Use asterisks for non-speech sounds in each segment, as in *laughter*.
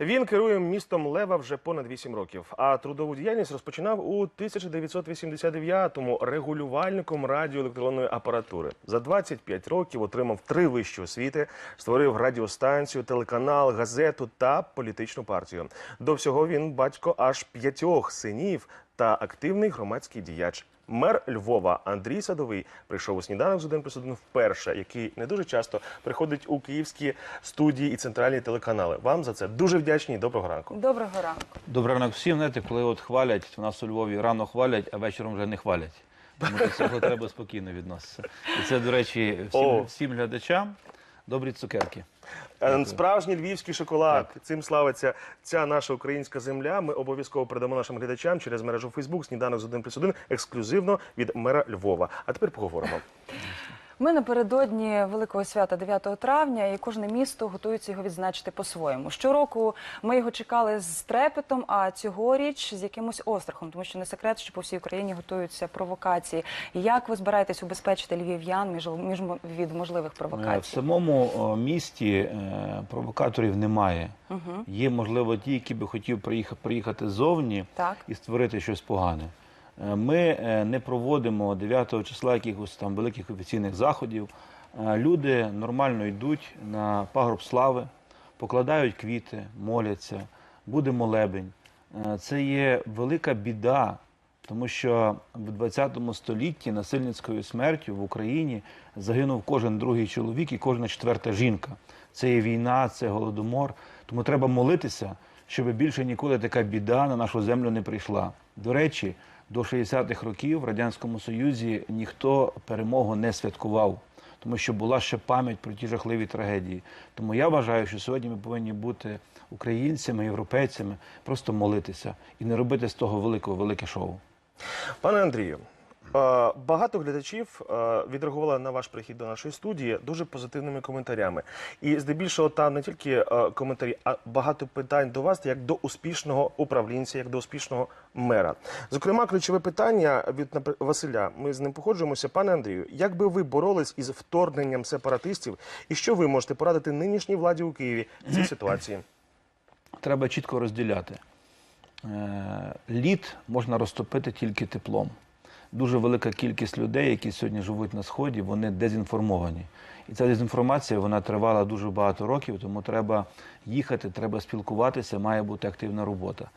Він керує містом Лева вже понад 8 років, а трудову діяльність розпочинав у 1989-му регулювальником радіоелектронної апаратури. За 25 років отримав три вищі освіти, створив радіостанцію, телеканал, газету та політичну партію. До всього він батько аж п'ятьох синів та активний громадський діяч. Мер Львова Андрій Садовий прийшов у сніданок з 1 плюс 1 вперше, який не дуже часто приходить у київські студії і центральні телеканали. Вам за це дуже вдячні і доброго ранку. Доброго ранку. Добрий ранок всім. Знаєте, коли от хвалять, у нас у Львові рано хвалять, а вечором вже не хвалять. Тому до цього треба спокійно відноситися. І це, до речі, всім, всім глядачам добрі цукерки. Е, Справжній львівський шоколад. Цим славиться ця наша українська земля. Ми обов'язково передамо нашим глядачам через мережу Фейсбук сніданок з 1 плюс 1 ексклюзивно від мера Львова. А тепер поговоримо. *laughs* Ми напередодні великого свята 9 травня, і кожне місто готується його відзначити по-своєму. Щороку ми його чекали з трепетом, а цьогоріч з якимось острахом, тому що не секрет, що по всій Україні готуються провокації. Як ви збираєтесь убезпечити львів'ян між, між від можливих Е, В провокацій? самому місті е, провокаторів немає. Є, можливо, ті, які би хотів приїхати, приїхати ззовні Так. і створити щось погане. Е, Ми е, не проводимо 9 числа якихось там великих офіційних заходів. Е, Люди нормально йдуть на пагорб слави, покладають квіти, моляться, буде молебень. Це є велика біда, тому що в 20 столітті насильницькою смертю в Україні загинув кожен другий чоловік і кожна четверта жінка. Це є війна, це голодомор. Тому треба молитися, щоб більше ніколи така біда на нашу землю не прийшла. До речі, до 60-х років в Радянському Союзі ніхто перемогу не святкував, тому що була ще пам'ять про ті жахливі трагедії. Тому я вважаю, що сьогодні ми повинні бути українцями, європейцями, просто молитися і не робити з того великого велике шоу. Пане Андрію, багато глядачів е, відреагували на ваш прихід до нашої студії дуже позитивними коментарями. І здебільшого там не тільки е, коментарі, а багато питань до вас як до успішного управлінця, як до успішного мера. Зокрема, ключове питання від Василя. Ми з ним погоджуємося. Пане Андрію, як би ви боролись із вторгненням сепаратистів, і що ви можете порадити нинішній владі у Києві в цій ситуації? Треба чітко розділяти. Е, Лід можна розтопити тільки теплом. Дуже велика кількість людей, які сьогодні живуть на сході, вони дезінформовані. І ця дезінформація вона тривала дуже багато років, тому треба їхати, треба спілкуватися, має бути активна робота.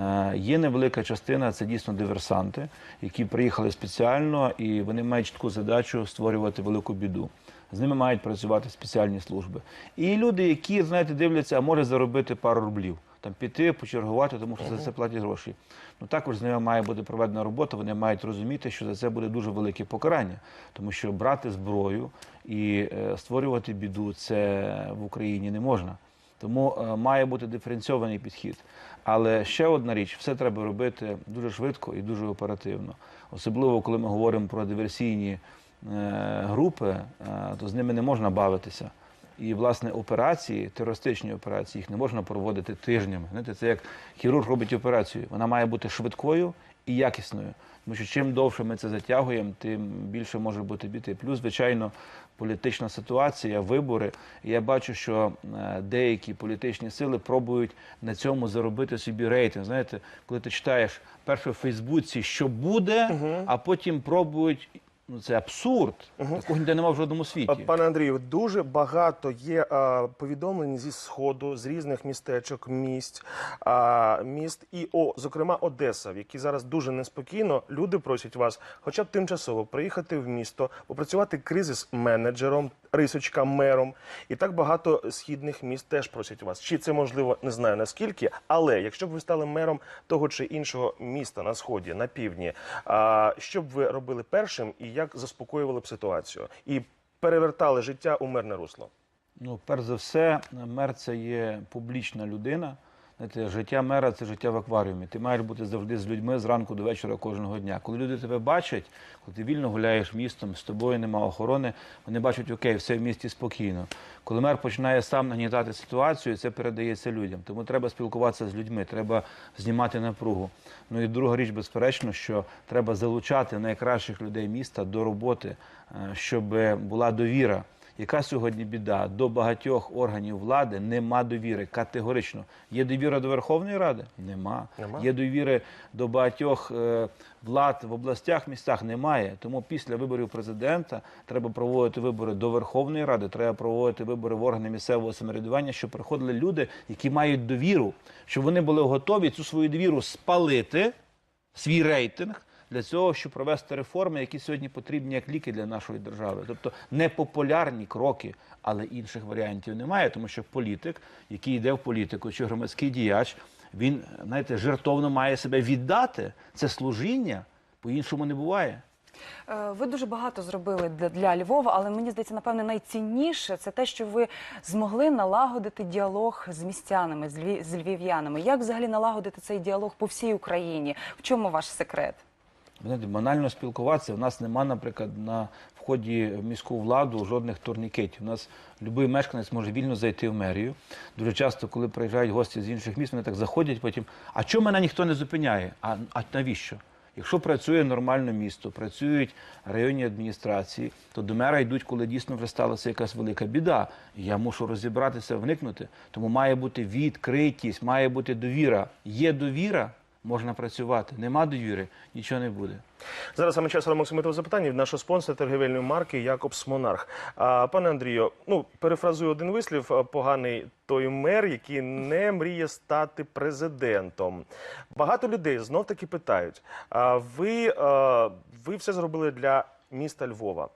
Е, Є невелика частина, це дійсно диверсанти, які приїхали спеціально і вони мають чітку задачу створювати велику біду. З ними мають працювати спеціальні служби. І люди, які, знаєте, дивляться, а може заробити пару рублів, там піти, почергувати, тому що за це платять гроші. Ну також з ними має бути проведена робота. Вони мають розуміти, що за це буде дуже велике покарання, тому що брати зброю і е, створювати біду це в Україні не можна. Тому е, має бути диференційований підхід. Але ще одна річ, все треба робити дуже швидко і дуже оперативно. Особливо, коли ми говоримо про диверсійні е, групи, е, то з ними не можна бавитися. І, власне, операції, терористичні операції, їх не можна проводити тижнями. Знаєте, це як хірург робить операцію. Вона має бути швидкою і якісною. Тому що чим довше ми це затягуємо, тим більше може бути біти. Плюс, звичайно, політична ситуація, вибори. І я бачу, що е, деякі політичні сили пробують на цьому заробити собі рейтинг. Знаєте, коли ти читаєш перше в Фейсбуці, що буде, а потім пробують. Ну це абсурд. Такого ніде немає в жодному світі. Пане Андрію, дуже багато є е, повідомлень зі сходу, з різних містечок, місць, е, міст і о, зокрема Одеса, в якій зараз дуже неспокійно. Люди просять вас, хоча б тимчасово приїхати в місто, попрацювати кризис менеджером, рисочка мером. І так багато східних міст теж просять вас. Чи це можливо, не знаю наскільки, але якщо б ви стали мером того чи іншого міста на сході, на півдні, а, що б ви робили першим і як заспокоювали б ситуацію? І перевертали життя у мирне русло. Ну, перш за все, мер це є публічна людина. Знаєте, життя мера це життя в акваріумі. Ти маєш бути завжди з людьми зранку до вечора кожного дня. Коли люди тебе бачать, коли ти вільно гуляєш містом, з тобою немає охорони, вони бачать, окей, все в місті спокійно. Коли мер починає сам нагнітати ситуацію, це передається людям. Тому треба спілкуватися з людьми, треба знімати напругу. Ну і друга річ, безперечно, що треба залучати найкращих людей міста до роботи, е, щоб була довіра. Яка сьогодні біда? До багатьох органів влади нема довіри категорично. Є довіра до Верховної Ради? Нема. Нема. Є довіри до багатьох е, влад в областях, містах? Немає. Тому після виборів президента треба проводити вибори до Верховної Ради, треба проводити вибори в органи місцевого самоврядування, щоб приходили люди, які мають довіру, щоб вони були готові цю свою довіру спалити, свій рейтинг. Для цього, щоб провести реформи, які сьогодні потрібні як ліки для нашої держави, тобто непопулярні кроки, але інших варіантів немає, тому що політик, який йде в політику, чи громадський діяч, він знаєте, жертовно має себе віддати. Це служіння, по-іншому не буває. Е, Ви дуже багато зробили для, для Львова, але мені здається, напевне, найцінніше це те, що ви змогли налагодити діалог з містянами, з львів'янами. Як взагалі налагодити цей діалог по всій Україні? В чому ваш секрет? Знаєте, банально спілкуватися. У нас нема, наприклад, на вході в міську владу жодних турнікетів. У нас будь-який мешканець може вільно зайти в мерію. Дуже часто, коли приїжджають гості з інших міст, вони так заходять потім. А чому мене ніхто не зупиняє? А, а навіщо? Якщо працює нормально місто, працюють районні адміністрації, то до мера йдуть, коли дійсно вже сталася якась велика біда. Я мушу розібратися, вникнути. Тому має бути відкритість, має бути довіра. Є довіра, можна працювати. Нема довіри, нічого не буде. Зараз саме час Максимитого запитання від нашого спонсора торгівельної марки Якобс Монарх. А, пане Андрію, ну перефразую один вислів: поганий той мер, який не мріє стати президентом. Багато людей знов таки питають: а ви, а, ви все зробили для міста Львова.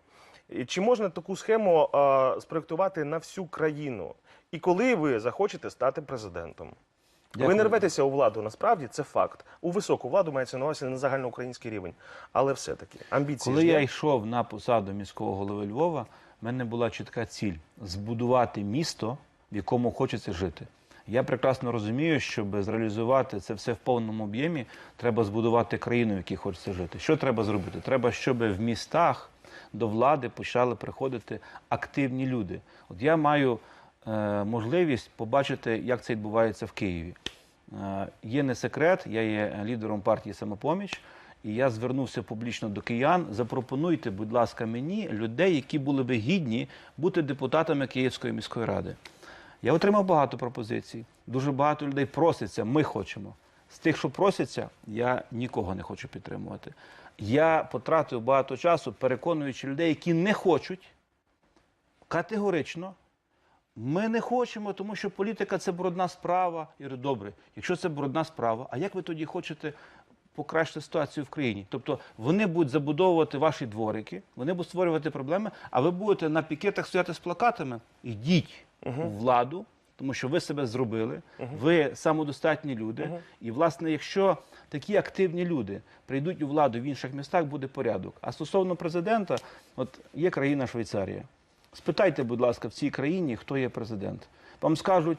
Чи можна таку схему а, спроектувати на всю країну? І коли ви захочете стати президентом? Ви Дякую. не рветеся у владу, насправді це факт. У високу владу мається на увазі на загальноукраїнський рівень. Але все-таки амбіції. Коли ж я йшов на посаду міського голови Львова, в мене була чітка ціль збудувати місто, в якому хочеться жити. Я прекрасно розумію, щоб зреалізувати це все в повному об'ємі, треба збудувати країну, в якій хочеться жити. Що треба зробити? Треба, щоб в містах до влади почали приходити активні люди. От я маю можливість побачити, як це відбувається в Києві. Е, Є не секрет, я є лідером партії самопоміч, і я звернувся публічно до киян. Запропонуйте, будь ласка, мені людей, які були би гідні бути депутатами Київської міської ради. Я отримав багато пропозицій. Дуже багато людей проситься. Ми хочемо. З тих, що просяться, я нікого не хочу підтримувати. Я потратив багато часу, переконуючи людей, які не хочуть категорично. Ми не хочемо, тому що політика це брудна справа. Я говорю, добре, якщо це брудна справа, а як ви тоді хочете покращити ситуацію в країні? Тобто вони будуть забудовувати ваші дворики, вони будуть створювати проблеми, а ви будете на пікетах стояти з плакатами. Йдіть у владу, тому що ви себе зробили, ви самодостатні люди. І, власне, якщо такі активні люди прийдуть у владу в інших містах, буде порядок. А стосовно президента, от є країна Швейцарія. Спитайте, будь ласка, в цій країні, хто є президент. Вам скажуть,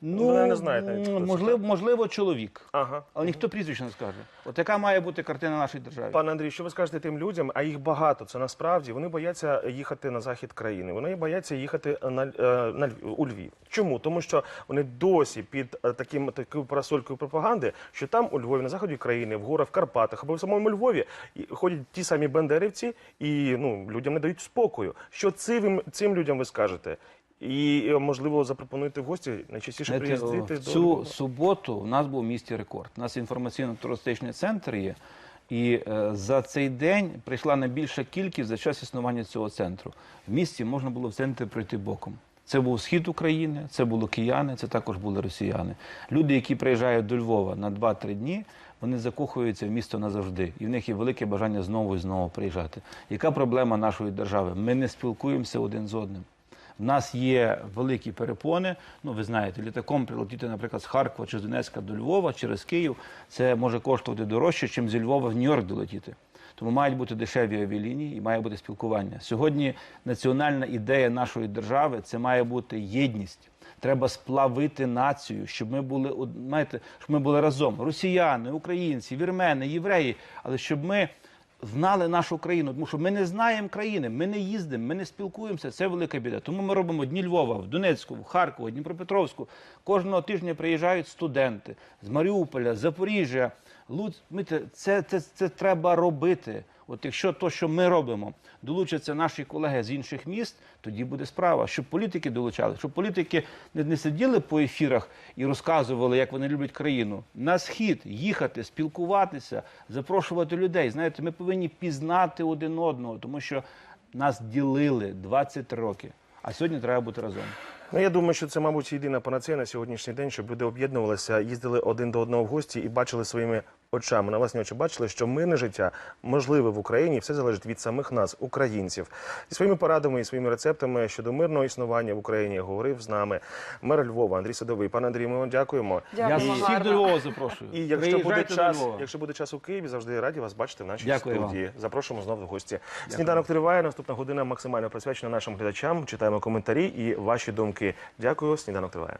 ну не хто це, можливо, можливо, чоловік, Ага. але ніхто прізвище не скаже. От яка має бути картина нашої держави? Пане Андрій, що ви скажете тим людям, а їх багато, це насправді вони бояться їхати на захід країни. Вони бояться їхати на, е, на у Львів. Чому? Тому що вони досі під е, таким такою парасолькою пропаганди, що там у Львові, на заході країни, в горах, в Карпатах або в самому Львові і ходять ті самі бандерівці, і ну людям не дають спокою. Що цим цим людям ви скажете? І е, можливо запропонуєте в гості найчастіше Знаєте, приїздити до цю Львова? суботу в нас був в місті рекорд. У нас інформаційно-туристичний центр є. І е, за цей день прийшла найбільша кількість за час існування цього центру. В місті можна було в центр пройти боком. Це був схід України, це були кияни, це також були росіяни. Люди, які приїжджають до Львова на 2-3 дні, вони закохуються в місто назавжди. І в них є велике бажання знову і знову приїжджати. Яка проблема нашої держави? Ми не спілкуємося один з одним. В нас є великі перепони. Ну, ви знаєте, літаком прилетіти, наприклад, з Харкова чи з Донецька до Львова через Київ. Це може коштувати дорожче, ніж зі Львова в Нью-Йорк долетіти. Тому мають бути дешеві авіалінії і має бути спілкування. Сьогодні національна ідея нашої держави це має бути єдність. Треба сплавити націю, щоб ми були знаєте, щоб ми були разом. Росіяни, українці, вірмени, євреї, але щоб ми знали нашу країну, тому що ми не знаємо країни, ми не їздимо, ми не спілкуємося. Це велика біда. Тому ми робимо дні Львова, в Донецьку, в Харкові, Дніпропетровську. Кожного тижня приїжджають студенти з Маріуполя, Запоріжжя, Луць. це, Це, це, це треба робити. От якщо то, що ми робимо, долучаться наші колеги з інших міст, тоді буде справа, щоб політики долучали, щоб політики не, сиділи по ефірах і розказували, як вони люблять країну. На схід їхати, спілкуватися, запрошувати людей. Знаєте, ми повинні пізнати один одного, тому що нас ділили 20 років. А сьогодні треба бути разом. Ну, я думаю, що це, мабуть, єдина панацея на сьогоднішній день, щоб люди об'єднувалися, їздили один до одного в гості і бачили своїми очами. На власні очі бачили, що мирне життя можливе в Україні, і все залежить від самих нас, українців. І своїми порадами і своїми рецептами щодо мирного існування в Україні говорив з нами мер Львова Андрій Садовий. Пане Андрій, ми вам дякуємо. Я Дякуємо всіх до. Львова запрошую. І якщо буде Приїжджайте до час, Львова. якщо буде час у Києві, завжди раді вас бачити в нашій Дякую вам. студії. Запрошуємо знову в гості. Сніданок триває. Наступна година максимально присвячена нашим глядачам. Читаємо коментарі і ваші думки. Дякую. Сніданок триває.